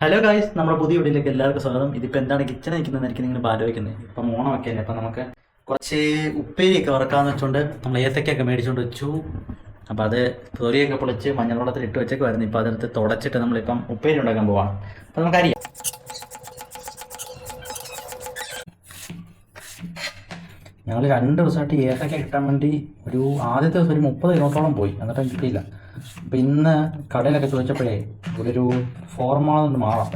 Hello guys നമ്മുടെ പുതിയ വീഡിയോയിലേക്ക് എല്ലാവർക്കും സ്വാഗതം. ഇതിപ്പോൾ എന്താണ് കിച്ചൺ നിൽക്കുന്നത് എനിക്ക് നിങ്ങൾ ആലോചിക്കുന്നത് ഇപ്പം ഓണമൊക്കെ അല്ലേ അപ്പം നമുക്ക് കുറച്ച് ഉപ്പേരിയൊക്കെ വറക്കാന്ന് വെച്ചുകൊണ്ട് നമ്മൾ ഏത്തക്കൊക്കെ മേടിച്ചുകൊണ്ട് വെച്ചു. അപ്പോൾ അത് തൊലിയൊക്കെ പൊളിച്ച് മഞ്ഞൾ വെള്ളത്തിൽ ഇട്ട് വരുന്നു ഇപ്പോൾ അതിനകത്ത് തുടച്ചിട്ട് നമ്മളിപ്പം ഉപ്പേരി ഉണ്ടാക്കാൻ പോവാണ് അപ്പോൾ നമുക്കറിയാം ഞങ്ങൾ രണ്ട് ദിവസമായിട്ട് ഏത്തക്ക കിട്ടാൻ വേണ്ടി ഒരു ആദ്യത്തെ ദിവസം ഒരു മുപ്പത് കിലോത്തോളം പോയി. എന്നിട്ടും കിട്ടിയില്ല. അപ്പം ഇന്ന് കടയിലൊക്കെ ചോദിച്ചപ്പോഴേ ഒരു ഫോർമാളെന്ന് മാറാം.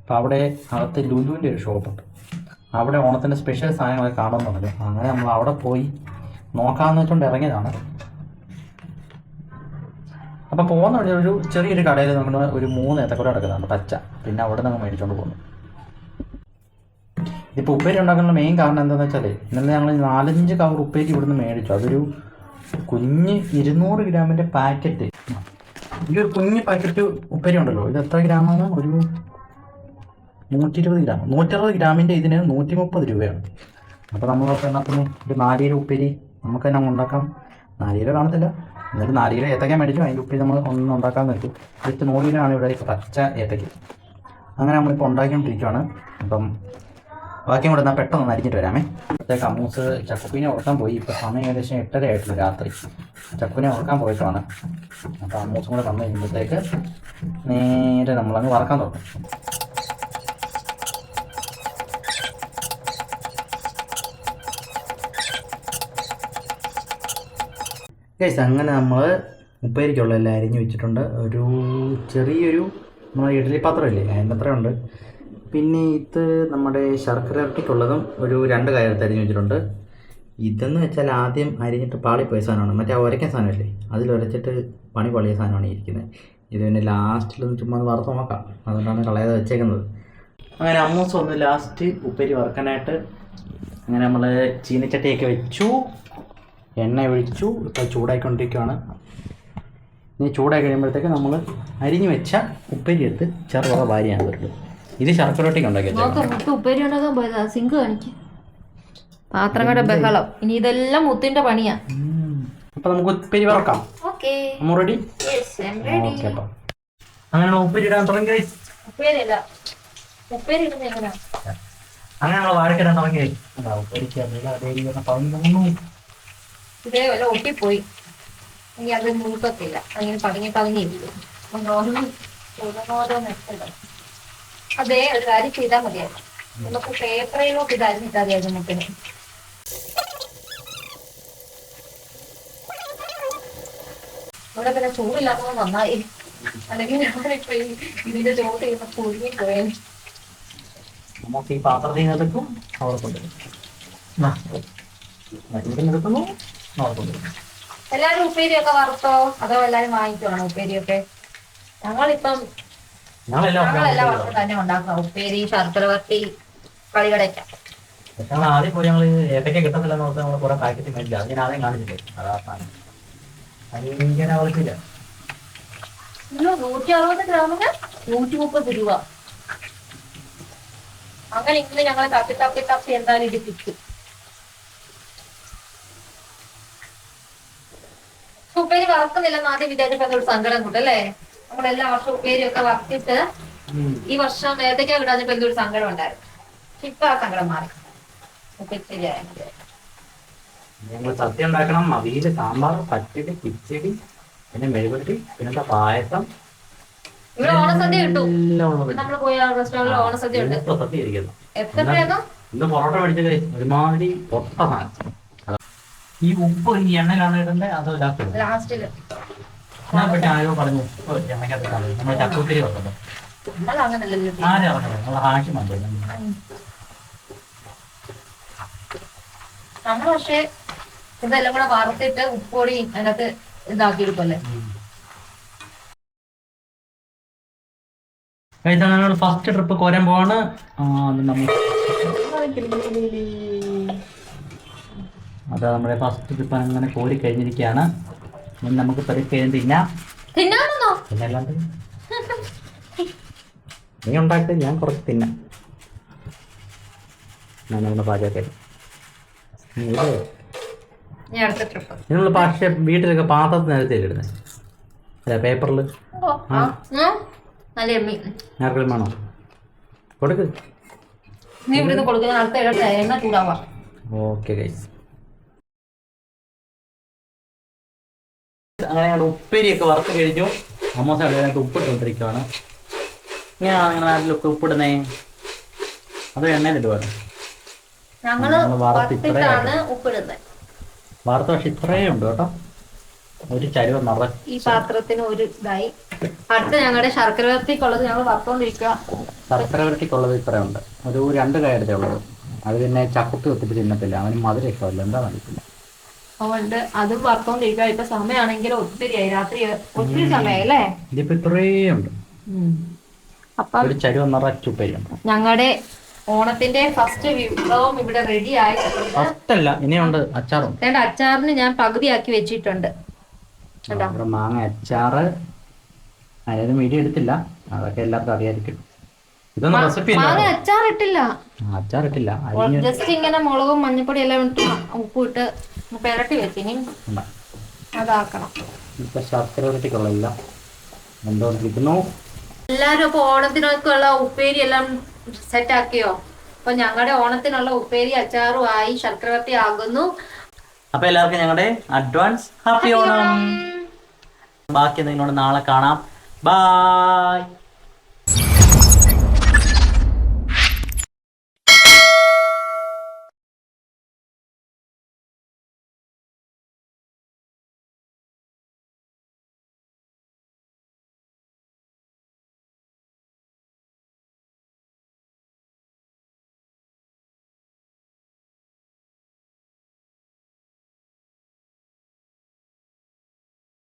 അപ്പം അവിടെ അകത്ത് ലുലുവിന്റെ ഒരു ഷോപ്പുണ്ട് അവിടെ ഓണത്തിന്റെ സ്പെഷ്യൽ സാധനങ്ങളൊക്കെ കാണാൻ പറഞ്ഞു. അങ്ങനെ നമ്മൾ അവിടെ പോയി നോക്കാമെന്ന് വെച്ചുകൊണ്ട് ഇറങ്ങിയതാണ്. അപ്പം പോകുന്ന വഴി ഒരു ചെറിയൊരു കടയിൽ നമ്മൾ ഒരു മൂന്ന് ഏത്തക്കൂടെ കിടക്കുന്നുണ്ട് പച്ച. പിന്നെ അവിടെ നിന്ന് മേടിച്ചുകൊണ്ട് പോകുന്നു. ഇപ്പോൾ ഉപ്പേരി ഉണ്ടാക്കുന്ന മെയിൻ കാരണം എന്താണെന്ന് വെച്ചാൽ ഇന്നലെ ഞങ്ങൾ നാലഞ്ച് കവർ ഉപ്പേരി ഇവിടുന്ന് മേടിച്ചു. അതൊരു കുഞ്ഞ് ഇരുന്നൂറ് ഗ്രാമിന്റെ പാക്കറ്റ് ഈ ഒരു കുഞ്ഞു പാക്കറ്റ് ഉപ്പേരി ഉണ്ടല്ലോ ഇത് എത്ര ഗ്രാമാണ്? ഒരു നൂറ്റി ഇരുപത് ഗ്രാം. നൂറ്ററുപത് ഗ്രാമിന്റെ ഇതിന് നൂറ്റി മുപ്പത് രൂപയാണ്. അപ്പോൾ നമ്മൾ എണ്ണത്തിന് ഒരു നാല് ഉപ്പേരി നമുക്ക് തന്നെ ഉണ്ടാക്കാം. നാല് കാണത്തില്ല. എന്നിട്ട് കിലോ ഏത്തക്ക മേടിച്ചു. അതിന്റെ ഉപ്പേരി നമ്മൾ ഒന്ന് ഉണ്ടാക്കാൻ നിർത്തും. ജസ്റ്റ് നൂറ് ഇവിടെ പച്ച ഏത്തക്ക അങ്ങനെ നമ്മളിപ്പോൾ ഉണ്ടാക്കിക്കൊണ്ടിരിക്കുകയാണ് അപ്പം ബാക്കിയും കൂടെ എന്നാൽ പെട്ടെന്ന് അരിഞ്ഞിട്ട് വരാമേ. ഇപ്പോഴത്തേക്ക് അമ്മൂസ് ചക്കുപ്പിനെ ഉറക്കാൻ പോയി. ഇപ്പോൾ സമയം ഏകദേശം എട്ടര ആയിട്ടുള്ളൂ രാത്രി. ചക്കുവിനെ ഉറക്കാൻ പോയിട്ടാണ്. അപ്പോൾ അമ്മൂസും കൂടെ വന്നു കഴിയുമ്പോഴത്തേക്ക് നേരെ നമ്മളങ്ങ് വറക്കാൻ തുടങ്ങും. ഗൈസ് അങ്ങനെ നമ്മൾ ഉപ്പേരിക്കുള്ള എല്ലാം അരിഞ്ഞു വെച്ചിട്ടുണ്ട്. ഒരു ചെറിയൊരു നമ്മുടെ ഇഡ്ഡലി പാത്രമില്ലേ അതിന്റെ അത്ര ഉണ്ട്. പിന്നെ ഇത് നമ്മുടെ ശർക്കര ഇറക്കിയിട്ടുള്ളതും ഒരു രണ്ട് കയറത്ത് അരിഞ്ഞു വെച്ചിട്ടുണ്ട്. ഇതെന്ന് വെച്ചാൽ ആദ്യം അരിഞ്ഞിട്ട് പാളിപ്പോയ സാധനമാണ്. മറ്റേ ഉരയ്ക്കാൻ സാധനമല്ലേ? അതിൽ ഉരച്ചിട്ട് പണി പൊളിയ സാധനമാണ് ഇരിക്കുന്നത് ഇത് പിന്നെ ലാസ്റ്റിൽ ഒന്ന് ചുമ്മാ വറുത്ത് നോക്കാം. അതുകൊണ്ടാണ് കളയാതെ വെച്ചേക്കുന്നത്. അങ്ങനെ അമ്മൂസ് ഒന്ന് ലാസ്റ്റ് ഉപ്പേരി വറുക്കാനായിട്ട് അങ്ങനെ നമ്മൾ ചീനച്ചട്ടിയൊക്കെ വെച്ചു. എണ്ണ ഒഴിച്ചു. ഇപ്പോൾ ചൂടായിക്കൊണ്ടിരിക്കുകയാണ് ഇനി ചൂടായി കഴിയുമ്പോഴത്തേക്ക് നമ്മൾ അരിഞ്ഞു വെച്ച ഉപ്പേരി എടുത്ത് ചെറുപറ വാരിയാണ് വരുന്നത് ഇത് ശർക്കരൊട്ടിക്ക് ഉണ്ടാക്കി മുത്ത് ഉപ്പേരി ഉണ്ടാക്കാൻ പോയതാ. സിങ്ക് കാണിക്ക്. പാത്രങ്ങളുടെ ബഹളം. ഇനി ഇതെല്ലാം മുത്തിന്റെ പണിയാ. അപ്പൊ നമുക്ക് ഉപ്പേരി വറക്കാം. ഓക്കെ. റെഡി ഓക്കെ അപ്പം. അങ്ങനെ ഉപ്പേരി ഇടാൻ തുടങ്ങി guys. ഉപ്പേരി അല്ല ഉപ്പേരി ഇടുന്ന എങ്ങനെയാ അങ്ങനെ നമ്മൾ വാഴക്കിടാൻ തുടങ്ങി. ഉപ്പേരിക്ക് അതേ രീതിയിൽ പതിനൊന്നു ഇതേ വല്ല ഒട്ടിപ്പോയി. ഇനി അത് മൂക്കത്തില്ല. അങ്ങനെ പതുങ്ങി പതുങ്ങി ഇരിക്കും ഓരോന്ന് ഓരോന്ന് എടുത്തിടാം. അതേ ഒരു കാര്യം ചെയ്താൽ മതിയായിരുന്നു. നമുക്ക് പേപ്പറിലോട്ട് ഇതായിരുന്നു മതിയായിരുന്നു മുട്ടിന്. ഇവിടെ പിന്നെ ചൂടില്ലാത്തത് നന്നായി. അല്ലെങ്കിൽ ഇതിന്റെ ചോട്ട് ചെയ്യുന്ന പുഴുങ്ങി പോയത് നമുക്ക് ഈ പാത്രത്തിൽ നിന്ന് എടുക്കും അവിടെ കൊണ്ടുവരും. നാ. മറ്റേ എടുക്കുന്നു അവിടെ കൊണ്ടുവരും. എല്ലാരും ഉപ്പേരിയൊക്കെ വറുത്തോ? അതോ എല്ലാരും വാങ്ങിക്കുവാണോ ഉപ്പേരിയൊക്കെ? ഞങ്ങളിപ്പം ഞങ്ങളെല്ലാം തന്നെ ഉപ്പേരി ശർക്കര വരട്ടി കളികടയ്ക്ക ഞങ്ങൾ ആദ്യം പോയി ഞങ്ങൾ ഏതൊക്കെ കിട്ടത്തില്ലെന്ന് ഓർത്ത് നമ്മൾ കുറെ പാക്കറ്റ് മേടിച്ചു അത് ഞാൻ ആദ്യം കാണിച്ചില്ലേ? അതാണ് ഭയങ്കര അവൾക്കില്ല നൂറ്റി അറുപത് ഗ്രാമിന് നൂറ്റി മുപ്പത് രൂപ. അങ്ങനെ ഇന്ന് ഞങ്ങൾ തപ്പി തപ്പി തപ്പി എന്തായാലും ഇത് കിട്ടി. ഉപ്പേരി വറക്കുന്നില്ലെന്ന് ആദ്യം വിചാരിച്ചപ്പോ സങ്കടം കൂട്ടല്ലേ? നമ്മളെല്ലാ വർഷവും ഉപ്പേരിയൊക്കെ വർത്തിട്ട് ഈ വർഷം ഏതൊക്കെയാ വിടാഞ്ഞപ്പോ എന്തൊരു സങ്കടം ഉണ്ടായിരുന്നു ഇപ്പൊ ആ സങ്കടം മാറി. ഞങ്ങൾ സദ്യ ഉണ്ടാക്കണം. അവിയൽ സാമ്പാർ പച്ചടി കിച്ചടി പിന്നെ മെഴുകുട്ടി പിന്നെന്താ പായസം. ഇവിടെ ഓണസദ്യ കിട്ടും. എല്ലാം നമ്മൾ പോയ റെസ്റ്റോറന്റിൽ ഓണസദ്യ ഉണ്ട്. ഇപ്പൊ സദ്യ ഇരിക്കുന്നു എത്ര രൂപയാകും ഇന്ന് പൊറോട്ട മേടിച്ചത് ഒരുമാതിരി പൊട്ട സാധനം. ഈ ഉപ്പ് ഈ എണ്ണയിലാണ് ഇടണ്ടേ? അതോ ലാസ്റ്റ്? ലാസ്റ്റിൽ. ഞാൻ പറ്റി ആരോ പറഞ്ഞു കളയും നമ്മൾ ചക്കൂത്തിരി വെക്കുന്നു ആരും പറഞ്ഞത്? നമ്മൾ ഹാഷി മതി നമ്മൾ പക്ഷേ ഇതെല്ലാം കൂടെ വറുത്തിട്ട് ഉപ്പൊടി അതിനകത്ത് ഇതാക്കി എടുക്കുമല്ലേ നമ്മൾ ഫസ്റ്റ് ട്രിപ്പ് കോരാൻ പോവാണ്. അത് നമ്മുടെ ഫസ്റ്റ് ട്രിപ്പ് അങ്ങനെ കോരി കഴിഞ്ഞിരിക്കുകയാണ് നമുക്ക് പരിക്കഴിഞ്ഞ് തിന്നാം. തിന്നാണെന്നോ പിന്നല്ലാണ്ട് നീ ഉണ്ടാക്കി ഞാൻ കുറച്ച് തിന്നാം. ഞാൻ നമ്മുടെ പാചകത്തിൽ നിങ്ങൾ പക്ഷേ വീട്ടിലൊക്കെ പാത്രത്തിൽ നേരത്തെ ഇടുന്നത് അല്ല പേപ്പറിൽ ആർക്കെങ്കിലും വേണോ കൊടുക്ക്. നീ ഇവിടുന്ന് കൊടുക്കുന്ന അടുത്ത ഇടട്ടെ എണ്ണ ചൂടാവാ. ഓക്കെ ഗൈസ് അങ്ങനെ ഞങ്ങൾ ഉപ്പേരിയൊക്കെ വറുത്ത് കഴിഞ്ഞു. അമ്മോസ അതിനകത്ത് ഉപ്പിട്ടുകൊണ്ടിരിക്കുകയാണ് ഇങ്ങനെയാണ് നിങ്ങളുടെ നാട്ടിലൊക്കെ ഉപ്പിടുന്നേ? അത് എണ്ണയിലിടുവാണ് വറുത്ത് വറുത്ത പക്ഷെ ഇത്രയേ ഉണ്ട് കേട്ടോ. ഒരു ചരുവ നിറ ഈ പാത്രത്തിന് ഒരു ഇതായി. അടുത്ത ഞങ്ങളുടെ ശർക്കര വരത്തിക്കുള്ളത് ഞങ്ങൾ വറുത്തോണ്ടിരിക്കുക ശർക്കര വരട്ടിക്കുള്ളത് ഇത്രയുണ്ട്. ഒരു രണ്ട് ഉള്ളത് അത് പിന്നെ ചക്കുത്തി ഒത്തിരി തിന്നത്തില്ല. അവന് മധുരം ഇഷ്ടമല്ല എന്താ അറിയത്തില്ല അതുകൊണ്ട് അതും വറുത്തോണ്ടിരിക്കുക ഇപ്പൊ സമയമാണെങ്കിൽ ഒത്തിരിയായി രാത്രി ഒത്തിരി സമയമായി അല്ലേ ഇതിപ്പോ ഇത്രയും ഉണ്ട്. അപ്പം ഞങ്ങളുടെ ഓണത്തിന്റെ ഫസ്റ്റ് വിഭവം ഇവിടെ റെഡി ആയിട്ടുണ്ട് ഇനിയുണ്ട് അച്ചാറും. രണ്ട് അച്ചാറിന് ഞാൻ പകുതിയാക്കി വെച്ചിട്ടുണ്ട്. മാങ്ങ അച്ചാറ്. അതായത് മീഡിയ എടുത്തില്ല. അതൊക്കെ എല്ലാവർക്കും അറിയാതിരിക്കും മാങ്ങ അച്ചാർ ഇട്ടില്ല അച്ചാർ ഇട്ടില്ല അരിഞ്ഞ് ജസ്റ്റ് ഇങ്ങനെ മുളകും മഞ്ഞപ്പൊടി എല്ലാം ഇട്ട് ഉപ്പ് ഇട്ട് പെരട്ടി വെച്ച് ഇനി ഉണ്ട്. അതാക്കണം. ഇപ്പൊ ശർക്കര വരട്ടിക്കുള്ള എന്തുകൊണ്ടിരിക്കുന്നു എല്ലാരും ഓണത്തിനൊക്കെയുള്ള ഉപ്പേരി എല്ലാം സെറ്റ് ആക്കിയോ? അപ്പൊ ഞങ്ങളുടെ ഓണത്തിനുള്ള ഉപ്പേരി അച്ചാറും ആയി ശർക്കരവർത്തി ആകുന്നു. അപ്പൊ എല്ലാവർക്കും ഞങ്ങളുടെ അഡ്വാൻസ് ഹാപ്പി ഓണം. ബാക്കി നിങ്ങളോട് നാളെ കാണാം. ബൈ